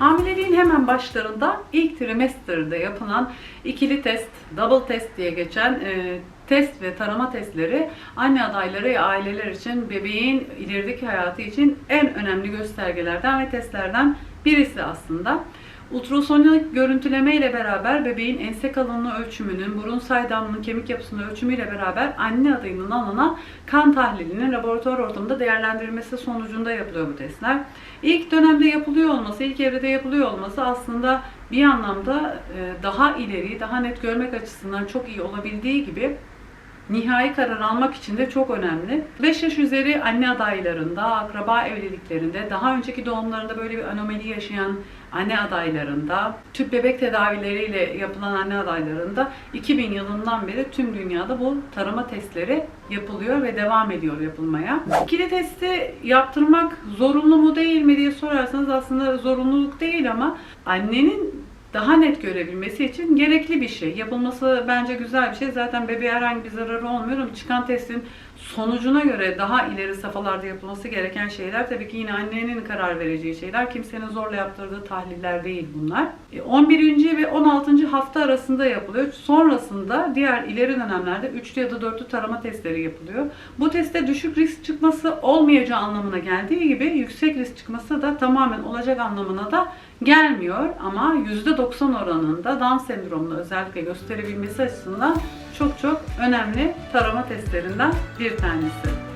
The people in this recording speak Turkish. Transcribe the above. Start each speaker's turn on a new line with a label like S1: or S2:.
S1: Hamileliğin hemen başlarında ilk trimester'da yapılan ikili test, double test diye geçen e, test ve tarama testleri anne adayları ve aileler için bebeğin ilerideki hayatı için en önemli göstergelerden ve testlerden birisi aslında. Ultrasonik görüntüleme ile beraber bebeğin ense kalınlığı ölçümünün, burun saydamlığının kemik yapısının ölçümüyle beraber anne adayının alınan kan tahlilinin laboratuvar ortamında değerlendirilmesi sonucunda yapılıyor bu testler. İlk dönemde yapılıyor olması, ilk evrede yapılıyor olması aslında bir anlamda e, daha ileri, daha net görmek açısından çok iyi olabildiği gibi nihai karar almak için de çok önemli. 5 yaş üzeri anne adaylarında, akraba evliliklerinde, daha önceki doğumlarında böyle bir anomali yaşayan anne adaylarında, tüp bebek tedavileriyle yapılan anne adaylarında 2000 yılından beri tüm dünyada bu tarama testleri yapılıyor ve devam ediyor yapılmaya. İkili testi yaptırmak zorunlu mu değil mi diye sorarsanız aslında zorunluluk değil ama annenin daha net görebilmesi için gerekli bir şey. Yapılması bence güzel bir şey. Zaten bebeğe herhangi bir zararı olmuyor ama çıkan testin sonucuna göre daha ileri safhalarda yapılması gereken şeyler tabii ki yine annenin karar vereceği şeyler. Kimsenin zorla yaptırdığı tahliller değil bunlar. E, 11. ve 16. hafta arasında yapılıyor. Sonrasında diğer ileri dönemlerde 3'lü ya da 4'lü tarama testleri yapılıyor. Bu testte düşük risk çıkması olmayacağı anlamına geldiği gibi yüksek risk çıkması da tamamen olacak anlamına da gelmiyor ama %90 oranında Down sendromunu özellikle gösterebilmesi açısından çok çok önemli tarama testlerinden bir tanesi.